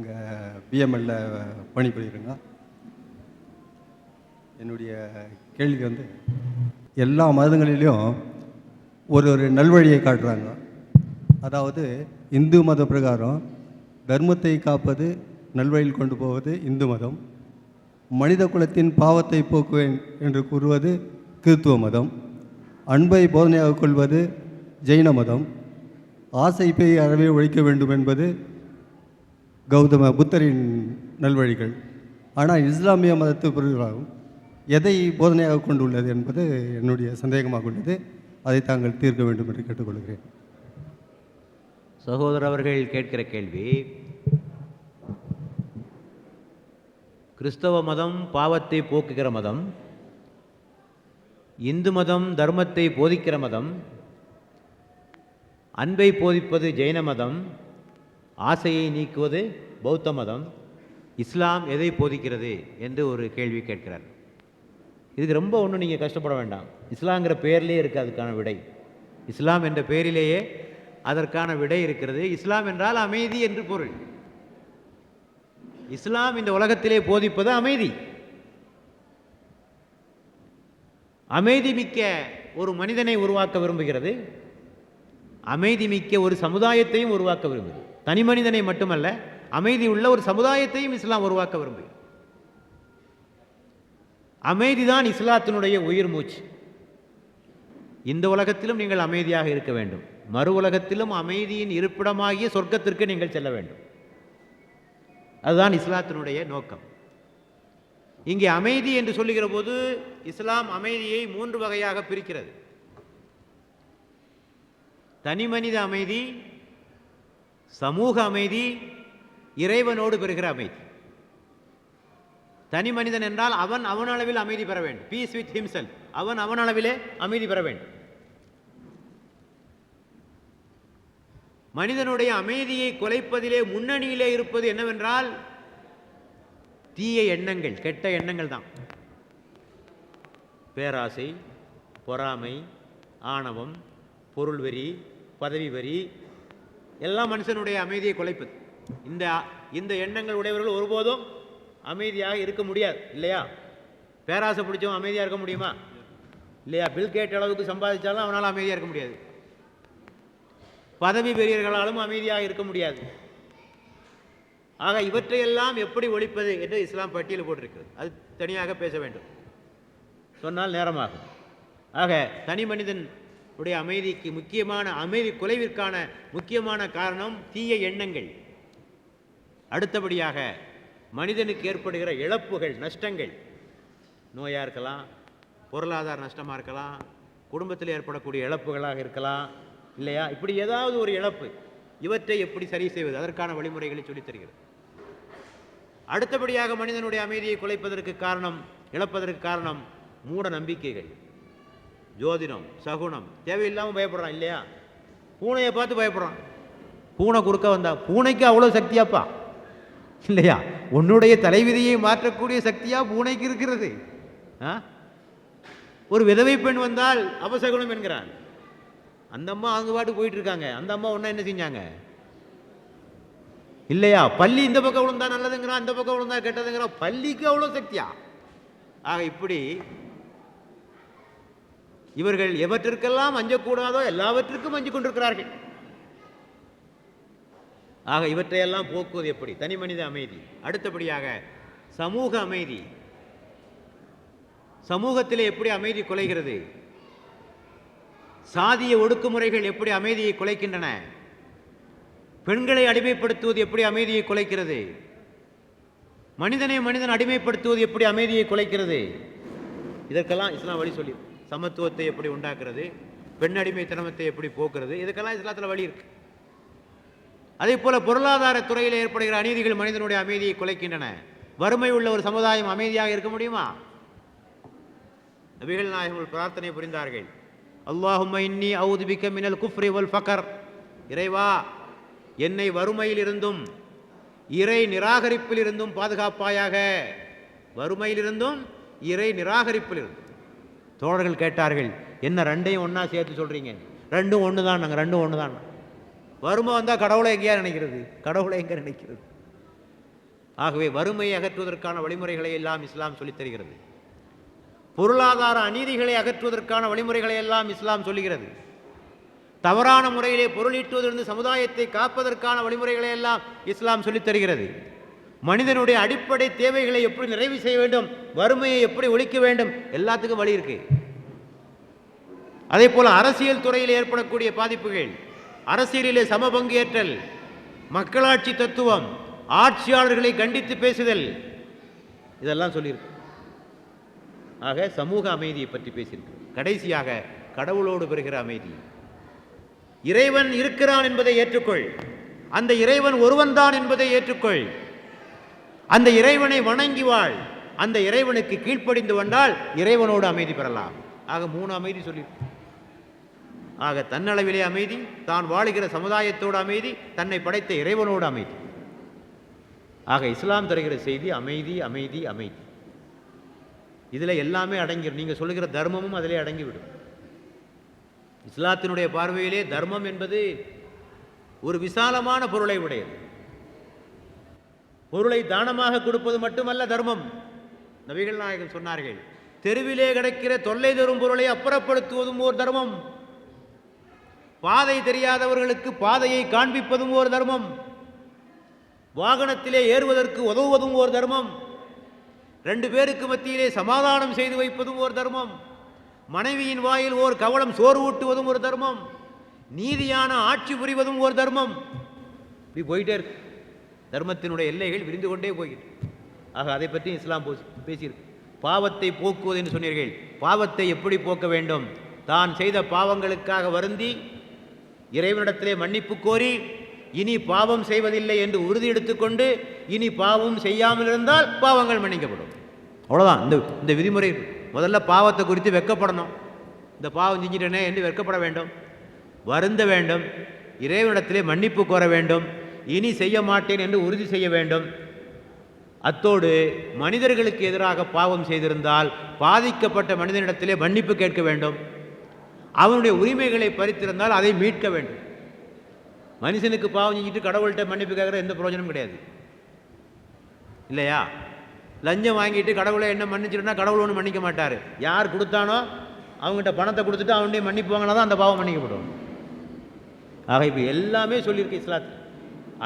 இங்கே பிஎம்எல்ல பணிபுரியுறேங்க என்னுடைய கேள்வி வந்து எல்லா மதங்களிலையும் ஒரு ஒரு நல்வழியை காட்டுறாங்க. அதாவது இந்து மத பிரகாரம் தர்மத்தை காப்பது நல்வழியில் கொண்டு போவது இந்து மதம். மனித குலத்தின் பாவத்தை போக்குவேன் என்று கூறுவது கிறித்துவ மதம். அன்பை போதனையாக கொள்வது ஜெயின மதம். ஆசை பேய் அறவே ஒழிக்க வேண்டும் என்பது கௌதம புத்தரின் நல்வழிகள். ஆனால் இஸ்லாமிய மதத்து பொருளாகும் எதை போதனையாக கொண்டுள்ளது என்பது என்னுடைய சந்தேகமாக உள்ளது. அதை தாங்கள் தீர்க்க வேண்டும் என்று கேட்டுக்கொள்கிறேன். சகோதரர் அவர்கள் கேட்கிற கேள்வி கிறிஸ்தவ மதம் பாவத்தை போக்குகிற மதம் இந்து மதம் தர்மத்தை போதிக்கிற மதம் அன்பை போதிப்பது ஜெயின மதம் ஆசையை நீக்குவது பௌத்த மதம். இஸ்லாம் எதை போதிக்கிறது என்று ஒரு கேள்வி கேட்கிறார். இதுக்கு ரொம்ப ஒன்றும் நீங்கள் கஷ்டப்பட வேண்டாம். இஸ்லாங்கிற பெயர்லேயே இருக்குது அதுக்கான விடை. இஸ்லாம் என்ற பெயரிலேயே அதற்கான விடை இருக்கிறது. இஸ்லாம் என்றால் அமைதி என்று பொருள். இஸ்லாம் இந்த உலகத்திலே போதிப்பது அமைதி. அமைதி மிக்க ஒரு மனிதனை உருவாக்க விரும்புகிறது. அமைதி மிக்க ஒரு சமுதாயத்தையும் உருவாக்க விரும்புகிறது. தனி மனிதனை மட்டுமல்ல அமைதி உள்ள ஒரு சமுதாயத்தையும் இஸ்லாம் உருவாக்க விரும்புகிறது. அமைதிதான் இஸ்லாத்தினுடைய உயிர் மூச்சு. இந்த உலகத்திலும் நீங்கள் அமைதியாக இருக்க வேண்டும். மறு உலகத்திலும் அமைதியின் இருப்பிடமாகிய சொர்க்கத்திற்கு நீங்கள் செல்ல வேண்டும். அதுதான் இஸ்லாத்தினுடைய நோக்கம். இங்கே அமைதி என்று சொல்லுகிற போது இஸ்லாம் அமைதியை மூன்று வகையாக பிரிக்கிறது. தனிமனித அமைதி சமூக அமைதி இறைவனோடு பெறுகிற அமைதி. தனி மனிதன் என்றால் அவன் அவனளவில் அமைதி பெற வேண்டும். பீஸ் வித் ஹிம்செல் அவன் அவனளவிலே அமைதி பெற வேண்டும். மனிதனுடைய அமைதியை குலைப்பதிலே முன்னணியிலே இருப்பது என்னவென்றால் தீய எண்ணங்கள் கெட்ட எண்ணங்கள் தான். பேராசை பொறாமை ஆணவம் பொருள் வரி பதவி வரி எல்லாம் மனுஷனுடைய அமைதியை குலைப்பது. இந்த இந்த எண்ணங்கள் உடையவர்கள் ஒருபோதும் அமைதியாக இருக்க முடியாது இல்லையா? பேராசை பிடிச்சவன் அமைதியாக இருக்க முடியுமா? இல்லையா? பில்கேட் அளவுக்கு சம்பாதிச்சாலும் அவனால் அமைதியாக இருக்க முடியாது. பதவி பெரியவர்களாலும் அமைதியாக இருக்க முடியாது. ஆக இவற்றையெல்லாம் எப்படி ஒழிப்பது என்று இஸ்லாம் பட்டியல் போட்டிருக்கிறது. அது தனியாக பேச வேண்டும். சொன்னால் நேரமாகும். ஆக தனி மனிதன் உடைய அமைதிக்கு முக்கியமான அமைதி குலைவிற்கான முக்கியமான காரணம் தீய எண்ணங்கள். அடுத்தபடியாக மனிதனுக்கு ஏற்படுகிற இழப்புகள் நஷ்டங்கள். நோயாக இருக்கலாம் பொருளாதார நஷ்டமாக இருக்கலாம் குடும்பத்தில் ஏற்படக்கூடிய இழப்புகளாக இருக்கலாம் இல்லையா? இப்படி ஏதாவது ஒரு இழப்பு இவற்றை எப்படி சரி செய்வது? அதற்கான வழிமுறைகளை சொல்லித் தருகிறது. அடுத்தபடியாக மனிதனுடைய அமைதியை குலைப்பதற்கு காரணம் இழப்பதற்கு காரணம் மூட நம்பிக்கைகள். ஜோதிடம் சகுனம் தேவையில்லாமல் பயப்படுறான் இல்லையா? பூனையை பார்த்து பயப்படுறான். பூனை குறுக்க வந்தா பூனைக்கு அவ்வளோ சக்தியாப்பா? இல்லையா? உன்னுடைய தலைவிதியை மாற்றக்கூடிய சக்தியாக பூனைக்கு இருக்கிறது. ஆ? ஒரு விதவை பெண் வந்தால் அபசகுனம் என்கிறான். அந்த அம்மா அவங்க பாட்டு போயிட்டு இருக்காங்க அந்த அம்மா ஒன்றா என்ன செஞ்சாங்க? இல்லையா? பள்ளி இந்த பக்கம் விழுந்தா நல்லதுங்கிறான் அந்த பக்கம் விழுந்தா கெட்டதுங்கிறான். பள்ளிக்கு அவ்வளோ சக்தியா? ஆக இப்படி இவர்கள் எவற்றிற்கெல்லாம் அஞ்சக்கூடாதோ எல்லாவற்றிற்கும் அஞ்சு கொண்டிருக்கிறார்கள். ஆக இவற்றையெல்லாம் போக்குவது எப்படி? தனி மனித அமைதி. அடுத்தபடியாக சமூக அமைதி. சமூகத்திலே எப்படி அமைதி குலைகிறது? சாதிய ஒடுக்குமுறைகள் எப்படி அமைதியை குலைக்கின்றன? பெண்களை அடிமைப்படுத்துவது எப்படி அமைதியை குலைக்கிறது? மனிதனை மனிதன் அடிமைப்படுத்துவது எப்படி அமைதியை குலைக்கிறது? இதற்கெல்லாம் இஸ்லாம் வழி சொல்லி சமத்துவத்தை எப்படி உண்டாக்குறது? பெண்ணடிமைத்தனத்தை எப்படி போக்குறது? இதுக்கெல்லாம் இஸ்லாத்தில் வழி இருக்கு. அதே போல பொருளாதார துறையில் ஏற்படுகிற அநீதிகள் மனிதனுடைய அமைதியை குலைக்கின்றன. வறுமை உள்ள ஒரு சமுதாயம் அமைதியாக இருக்க முடியுமா? நபிகள் நாயகங்கள் பிரார்த்தனை புரிந்தார்கள். அல்லாஹும் இன்னி அவுது மினல் குஃப்ரி வல் ஃபக்கர் இறைவா என்னை வறுமையில் இருந்தும் இறை நிராகரிப்பில் இருந்தும் பாதுகாப்பாயாக. வறுமையில் இருந்தும் இறை நிராகரிப்பில் இருந்தும் தோழர்கள் கேட்டார்கள் என்ன ரெண்டையும் ஒன்றா சேர்த்து சொல்கிறீங்க ரெண்டும் ஒன்று தான் நாங்கள் ரெண்டும் ஒன்று தான் வறுமை வந்தால் கடவுளை எங்கேயா நினைக்கிறது? கடவுளை எங்கே நினைக்கிறது? ஆகவே வறுமையை அகற்றுவதற்கான வழிமுறைகளை எல்லாம் இஸ்லாம் சொல்லித் தருகிறது. பொருளாதார அநீதிகளை அகற்றுவதற்கான வழிமுறைகளை எல்லாம் இஸ்லாம் சொல்லுகிறது. தவறான முறையிலே பொருளீட்டுவதிலிருந்து சமுதாயத்தை காப்பதற்கான வழிமுறைகளை எல்லாம் இஸ்லாம் சொல்லித் தருகிறது. மனிதனுடைய அடிப்படை தேவைகளை எப்படி நிறைவு செய்ய வேண்டும் வறுமையை எப்படி ஒழிக்க வேண்டும் எல்லாத்துக்கும் வழி இருக்கு. அதே போல அரசியல் துறையில் ஏற்படக்கூடிய பாதிப்புகள் அரசியலிலே சம பங்கேற்றல் மக்களாட்சி தத்துவம் ஆட்சியாளர்களை கண்டித்து பேசுதல் இதெல்லாம் சொல்லியிருக்கு. ஆக சமூக அமைதியை பற்றி பேசியிருக்கு. கடைசியாக கடவுளோடு பெறுகிற அமைதி. இறைவன் இருக்கிறான் என்பதை ஏற்றுக்கொள். அந்த இறைவன் ஒருவன்தான் என்பதை ஏற்றுக்கொள். அந்த இறைவனை வணங்கி வாழ். அந்த இறைவனுக்கு கீழ்ப்படிந்து வந்தால் இறைவனோடு அமைதி பெறலாம். ஆக மூணு அமைதி சொல்லி. ஆக தன்னளவிலே அமைதி தான் வாழுகிற சமுதாயத்தோடு அமைதி தன்னை படைத்த இறைவனோடு அமைதி. ஆக இஸ்லாம் தருகிற செய்தி அமைதி அமைதி அமைதி. இதில் எல்லாமே அடங்கிடும் நீங்கள் சொல்லுகிற தர்மமும் அதிலே அடங்கிவிடும். இஸ்லாத்தினுடைய பார்வையிலே தர்மம் என்பது ஒரு விசாலமான பொருளை உடையது. பொருளை தானமாக கொடுப்பது மட்டுமல்ல தர்மம். நபிகள் நாயகன் சொன்னார்கள் தெருவிலே கிடக்கிற தொல்லை தரும் பொருளை அப்புறப்படுத்துவதும் ஓர் தர்மம். பாதை தெரியாதவர்களுக்கு பாதையை காண்பிப்பதும் ஓர் தர்மம். வாகனத்திலே ஏறுவதற்கு உதவுவதும் ஓர் தர்மம். ரெண்டு பேருக்கு மத்தியிலே சமாதானம் செய்து வைப்பதும் ஓர் தர்மம். மனைவியின் வாயில் ஓர் கவலம் சோறு ஊட்டுவதும் ஒரு தர்மம். நீதியான ஆட்சி புரிவதும் ஒரு தர்மம். இப்படி போயிட்டே இருக்கு. தர்மத்தினுடைய எல்லைகள் விரிந்து கொண்டே போகிறது ஆக அதை பற்றி இஸ்லாம் போ- பேசியிருக்கு. பாவத்தை போக்குவது என்று சொன்னீர்கள். பாவத்தை எப்படி போக்க வேண்டும்? தான் செய்த பாவங்களுக்காக வருந்தி இறைவனிடத்திலே மன்னிப்பு கோரி இனி பாவம் செய்வதில்லை என்று உறுதி எடுத்துக்கொண்டு இனி பாவம் செய்யாமல் இருந்தால் பாவங்கள் மன்னிக்கப்படும். அவ்வளோதான் இந்த இந்த விதிமுறை முதல்ல பாவத்தை குறித்து வெட்கப்படணும் இந்த பாவம் செஞ்சிட்டனே என்று வெட்கப்பட வேண்டும். வருந்த வேண்டும். இறைவனிடத்திலே மன்னிப்பு கோர வேண்டும். இனி செய்ய மாட்டேன் என்று உறுதி செய்ய வேண்டும். அத்தோடு மனிதர்களுக்கு எதிராக பாவம் செய்திருந்தால் பாதிக்கப்பட்ட மனிதனிடத்திலே மன்னிப்பு கேட்க வேண்டும். அவனுடைய உரிமைகளை பறித்திருந்தால் அதை மீட்க வேண்டும். மனுஷனுக்கு பாவம் செஞ்சுட்டு கடவுள்கிட்ட மன்னிப்பு கேட்குற எந்த பிரயோஜனம் கிடையாது. இல்லையா? லஞ்சம் வாங்கிட்டு கடவுளை என்ன மன்னிச்சிருந்தா கடவுள் ஒன்றும் மன்னிக்க மாட்டார். யார் கொடுத்தானோ அவங்ககிட்ட பணத்தை கொடுத்துட்டு அவனுடைய மன்னிப்பு வாங்கினா தான் அந்த பாவம் மன்னிக்கப்படும். ஆக இப்போ எல்லாமே சொல்லியிருக்கு இஸ்லாத்தில்.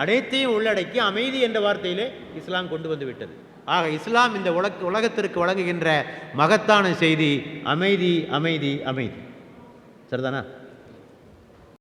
அனைத்தையும் உள்ளடக்கி அமைதி என்ற வார்த்தையிலே இஸ்லாம் கொண்டு வந்து விட்டது. ஆக இஸ்லாம் இந்த உலக உலகத்திற்கு வழங்குகின்ற மகத்தான செய்தி அமைதி அமைதி அமைதி. சரிதானா?